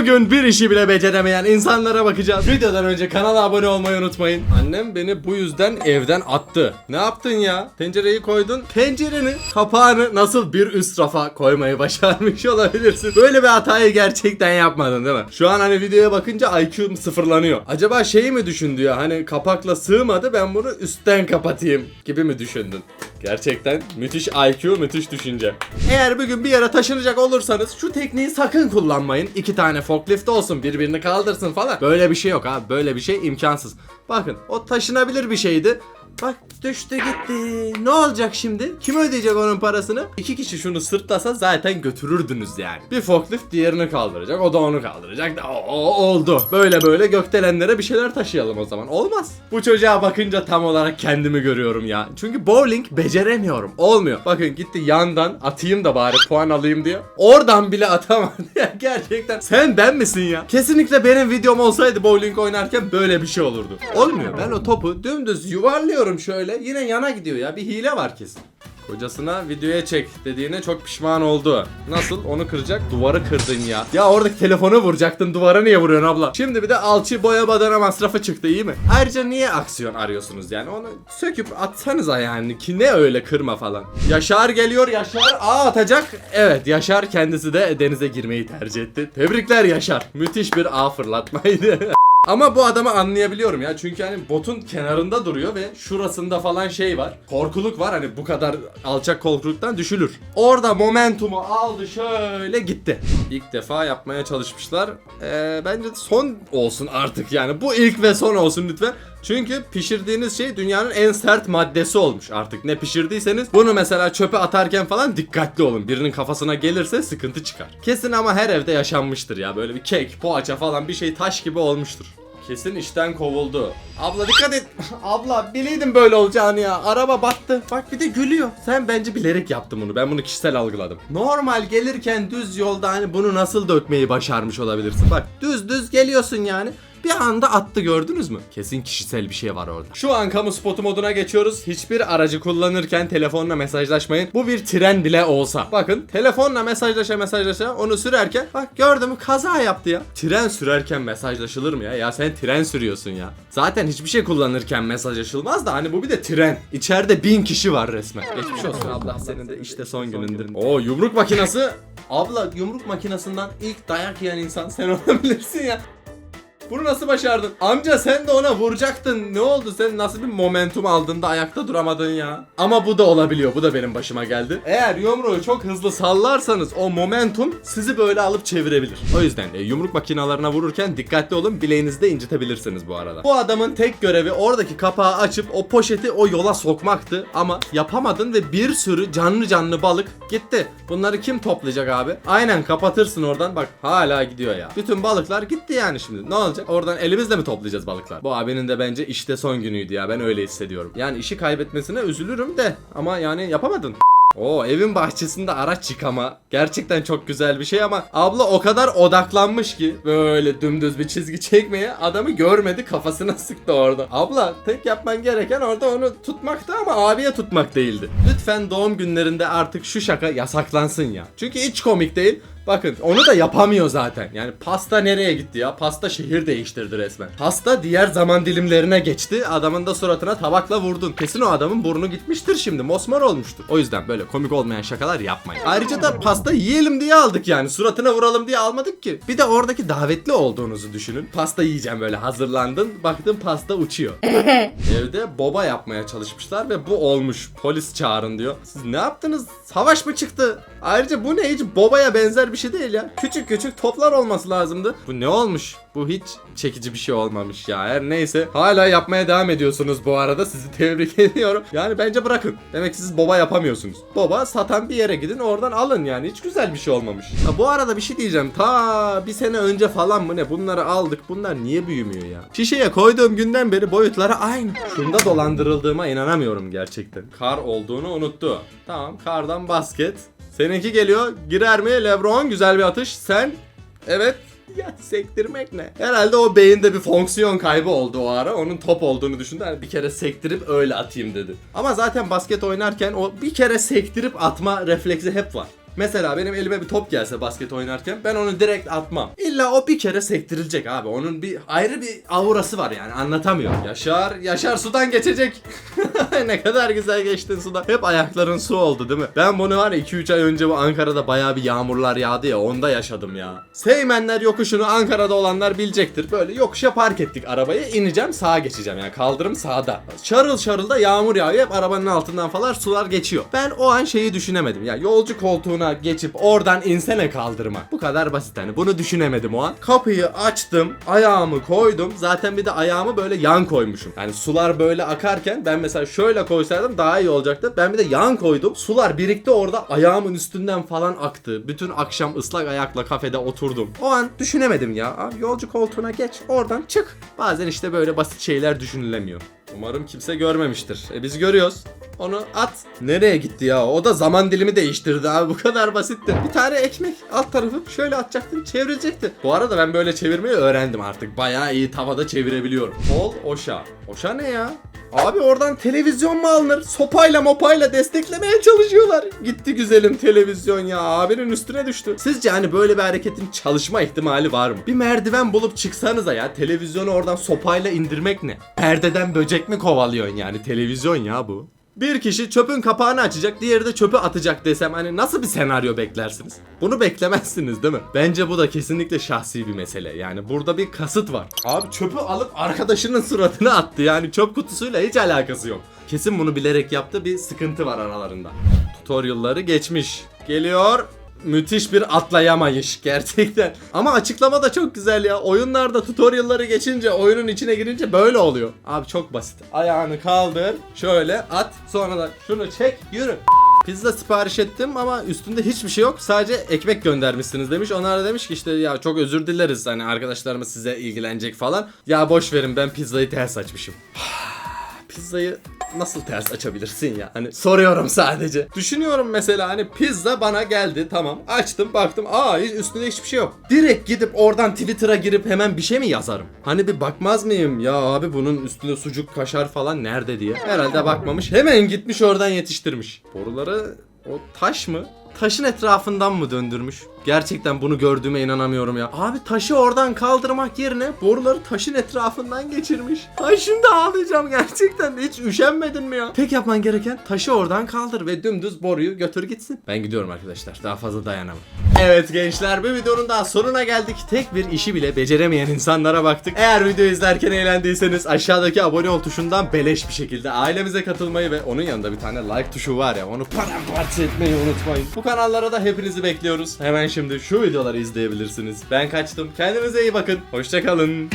Bugün bir işi bile beceremeyen insanlara bakacağız. Videodan önce kanala abone olmayı unutmayın. Annem beni bu yüzden evden attı. Ne yaptın ya? Tencereyi koydun. Tencerenin kapağını nasıl bir üst rafa koymayı başarmış olabilirsin. Böyle bir hatayı gerçekten yapmadın değil mi? Şu an hani videoya bakınca IQ'm sıfırlanıyor. Acaba şeyi mi düşündü ya? Hani kapakla sığmadı ben bunu üstten kapatayım gibi mi düşündün? Gerçekten müthiş IQ, müthiş düşünce. Eğer bugün bir yere taşınacak olursanız şu tekniği sakın kullanmayın. İki tane forklift olsun, birbirini kaldırsın falan. Böyle bir şey yok abi. Böyle bir şey imkansız. Bakın o taşınabilir bir şeydi. Bak düştü gitti. Ne olacak şimdi? Kim ödeyecek onun parasını? İki kişi şunu sırtlasa zaten götürürdünüz yani. Bir forklift diğerini kaldıracak. O da onu kaldıracak. O, oldu. Böyle böyle gökdelenlere bir şeyler taşıyalım o zaman. Olmaz. Bu çocuğa bakınca tam olarak kendimi görüyorum ya. Çünkü bowling beceremiyorum. Olmuyor. Bakın gitti yandan atayım da bari puan alayım diye. Oradan bile atamadı. Gerçekten sen ben misin ya? Kesinlikle benim videom olsaydı bowling oynarken böyle bir şey olurdu. Olmuyor. Ben o topu dümdüz yuvarlıyorum şöyle. Yine yana gidiyor ya. Bir hile var kesin. Kocasına videoya çek dediğine çok pişman oldu. Nasıl? Onu kıracak. Duvarı kırdın ya. Ya oradaki telefonu vuracaktın. Duvara niye vuruyorsun abla? Şimdi bir de alçı boya badana masrafı çıktı iyi mi? Ayrıca niye aksiyon arıyorsunuz yani? Onu söküp atsanıza yani. Ki ne öyle kırma falan. Yaşar geliyor. Yaşar A atacak. Evet Yaşar kendisi de denize girmeyi tercih etti. Tebrikler Yaşar. Müthiş bir A fırlatmaydı. Ama bu adamı anlayabiliyorum ya. Çünkü hani botun kenarında duruyor ve şurasında falan şey var. Korkuluk var hani bu kadar alçak korkuluktan düşülür. Orada momentumu aldı şöyle gitti. İlk defa yapmaya çalışmışlar. Ee, bence son olsun artık yani. Bu ilk ve son olsun lütfen. Çünkü pişirdiğiniz şey dünyanın en sert maddesi olmuş artık. Ne pişirdiyseniz bunu mesela çöpe atarken falan dikkatli olun. Birinin kafasına gelirse sıkıntı çıkar. Kesin ama her evde yaşanmıştır ya. Böyle bir kek, poğaça falan bir şey taş gibi olmuştur. Kesin işten kovuldu. Abla dikkat et. Abla bileydim böyle olacağını ya. Araba battı. Bak bir de gülüyor. Sen bence bilerek yaptın bunu. Ben bunu kişisel algıladım. Normal gelirken düz yolda hani bunu nasıl dökmeyi başarmış olabilirsin. Bak düz düz geliyorsun yani. Bir anda attı gördünüz mü? Kesin kişisel bir şey var orada. Şu an kamu spotu moduna geçiyoruz. Hiçbir aracı kullanırken telefonla mesajlaşmayın. Bu bir tren bile olsa. Bakın telefonla mesajlaşa mesajlaşa onu sürerken bak gördün mü kaza yaptı ya. Tren sürerken mesajlaşılır mı ya? Ya sen tren sürüyorsun ya. Zaten hiçbir şey kullanırken mesajlaşılmaz da hani bu bir de tren. İçeride bin kişi var resmen. Geçmiş olsun abla senin de işte son günündür. Oo yumruk makinası. Abla yumruk makinasından ilk dayak yiyen insan sen olabilirsin ya. Bunu nasıl başardın? Amca sen de ona vuracaktın. Ne oldu? Sen nasıl bir momentum aldın da ayakta duramadın ya? Ama bu da olabiliyor. Bu da benim başıma geldi. Eğer yumruğu çok hızlı sallarsanız o momentum sizi böyle alıp çevirebilir. O yüzden e, yumruk makinalarına vururken dikkatli olun. Bileğinizi de incitebilirsiniz bu arada. Bu adamın tek görevi oradaki kapağı açıp o poşeti o yola sokmaktı. Ama yapamadın ve bir sürü canlı canlı balık gitti. Bunları kim toplayacak abi? Aynen kapatırsın oradan. Bak hala gidiyor ya. Bütün balıklar gitti yani şimdi. Ne olacak? Oradan elimizle mi toplayacağız balıklar? Bu abinin de bence işte son günüydü ya. Ben öyle hissediyorum. Yani işi kaybetmesine üzülürüm de. Ama yani yapamadın. Oo evin bahçesinde araç yıkama. Gerçekten çok güzel bir şey ama abla o kadar odaklanmış ki böyle dümdüz bir çizgi çekmeye adamı görmedi kafasına sıktı orada. Abla tek yapman gereken orada onu tutmaktı ama abiye tutmak değildi. Lütfen doğum günlerinde artık şu şaka yasaklansın ya. Çünkü hiç komik değil. Bakın onu da yapamıyor zaten. Yani pasta nereye gitti ya? Pasta şehir değiştirdi resmen. Pasta diğer zaman dilimlerine geçti. Adamın da suratına tabakla vurdun. Kesin o adamın burnu gitmiştir şimdi. Mosmor olmuştur. O yüzden böyle komik olmayan şakalar yapmayın. Ayrıca da pasta yiyelim diye aldık yani. Suratına vuralım diye almadık ki. Bir de oradaki davetli olduğunuzu düşünün. Pasta yiyeceğim böyle hazırlandın. Baktın pasta uçuyor. Evde boba yapmaya çalışmışlar ve bu olmuş. Polis çağırın diyor. Siz ne yaptınız? Savaş mı çıktı? Ayrıca bu ne hiç bobaya benzer bir şey değil ya. Küçük küçük toplar olması lazımdı. Bu ne olmuş? Bu hiç çekici bir şey olmamış ya. Her neyse. Hala yapmaya devam ediyorsunuz bu arada. Sizi tebrik ediyorum. Yani bence bırakın. Demek ki siz boba yapamıyorsunuz. Boba satan bir yere gidin oradan alın yani. Hiç güzel bir şey olmamış. Ha, bu arada bir şey diyeceğim. Ta bir sene önce falan mı ne bunları aldık. Bunlar niye büyümüyor ya? Şişeye koyduğum günden beri boyutları aynı. Şunda dolandırıldığıma inanamıyorum gerçekten. Kar olduğunu unuttu. Tamam kardan basket. Seninki geliyor. Girer mi? Lebron güzel bir atış. Sen Evet. Ya sektirmek ne? Herhalde o beyinde bir fonksiyon kaybı oldu o ara. Onun top olduğunu düşündü. Hani bir kere sektirip öyle atayım dedi. Ama zaten basket oynarken o bir kere sektirip atma refleksi hep var. Mesela benim elime bir top gelse basket oynarken ben onu direkt atmam. İlla o bir kere sektirilecek abi. Onun bir ayrı bir aurası var yani anlatamıyorum. Yaşar, Yaşar sudan geçecek. ne kadar güzel geçtin sudan. Hep ayakların su oldu değil mi? Ben bunu var ya 2-3 ay önce bu Ankara'da bayağı bir yağmurlar yağdı ya onda yaşadım ya. Seymenler yokuşunu Ankara'da olanlar bilecektir. Böyle yokuşa park ettik arabayı. ineceğim sağa geçeceğim yani kaldırım sağda. Şarıl şarıl da yağmur yağıyor. Hep arabanın altından falan sular geçiyor. Ben o an şeyi düşünemedim. Ya yolcu koltuğuna geçip oradan insene kaldırıma. Bu kadar basit hani. Bunu düşünemedim o an. Kapıyı açtım. Ayağımı koydum. Zaten bir de ayağımı böyle yan koymuşum. Yani sular böyle akarken ben mesela şöyle koysaydım daha iyi olacaktı. Ben bir de yan koydum. Sular birikti orada ayağımın üstünden falan aktı. Bütün akşam ıslak ayakla kafede oturdum. O an düşünemedim ya. Abi yolcu koltuğuna geç. Oradan çık. Bazen işte böyle basit şeyler düşünülemiyor. Umarım kimse görmemiştir. E biz görüyoruz. Onu at. Nereye gitti ya? O da zaman dilimi değiştirdi abi. Bu kadar basitti. Bir tane ekmek alt tarafı şöyle atacaktım çevrilecekti. Bu arada ben böyle çevirmeyi öğrendim artık. Bayağı iyi tavada çevirebiliyorum. Ol Oşa. Oşa ne ya? Abi oradan televizyon mu alınır? Sopayla mopayla desteklemeye çalışıyorlar. Gitti güzelim televizyon ya. Abinin üstüne düştü. Sizce hani böyle bir hareketin çalışma ihtimali var mı? Bir merdiven bulup çıksanıza ya. Televizyonu oradan sopayla indirmek ne? Perdeden böcek mi kovalıyorsun yani? Televizyon ya bu. Bir kişi çöpün kapağını açacak, diğeri de çöpü atacak desem hani nasıl bir senaryo beklersiniz? Bunu beklemezsiniz değil mi? Bence bu da kesinlikle şahsi bir mesele. Yani burada bir kasıt var. Abi çöpü alıp arkadaşının suratına attı. Yani çöp kutusuyla hiç alakası yok. Kesin bunu bilerek yaptı. Bir sıkıntı var aralarında. Tutorial'ları geçmiş. Geliyor. Müthiş bir atlayamayış gerçekten. Ama açıklama da çok güzel ya. Oyunlarda tutorial'ları geçince, oyunun içine girince böyle oluyor. Abi çok basit. Ayağını kaldır, şöyle at, sonra da şunu çek, yürü. Pizza sipariş ettim ama üstünde hiçbir şey yok. Sadece ekmek göndermişsiniz demiş. Onlar da demiş ki işte ya çok özür dileriz hani arkadaşlarımız size ilgilenecek falan. Ya boş verin ben pizzayı ters açmışım. Pizzayı nasıl ters açabilirsin ya? Hani soruyorum sadece. Düşünüyorum mesela hani pizza bana geldi tamam. Açtım baktım aa üstünde hiçbir şey yok. Direkt gidip oradan Twitter'a girip hemen bir şey mi yazarım? Hani bir bakmaz mıyım? Ya abi bunun üstünde sucuk kaşar falan nerede diye. Herhalde bakmamış. Hemen gitmiş oradan yetiştirmiş. Boruları o taş mı? Taşın etrafından mı döndürmüş? Gerçekten bunu gördüğüme inanamıyorum ya. Abi taşı oradan kaldırmak yerine boruları taşın etrafından geçirmiş. Ay şimdi ağlayacağım gerçekten. Hiç üşenmedin mi ya? Tek yapman gereken taşı oradan kaldır ve dümdüz boruyu götür gitsin. Ben gidiyorum arkadaşlar. Daha fazla dayanamam. Evet gençler bir videonun daha sonuna geldik. Tek bir işi bile beceremeyen insanlara baktık. Eğer video izlerken eğlendiyseniz aşağıdaki abone ol tuşundan beleş bir şekilde ailemize katılmayı ve onun yanında bir tane like tuşu var ya onu paramparça etmeyi unutmayın. Bu kanallara da hepinizi bekliyoruz. Hemen şimdi şu videoları izleyebilirsiniz. Ben kaçtım. Kendinize iyi bakın. Hoşçakalın.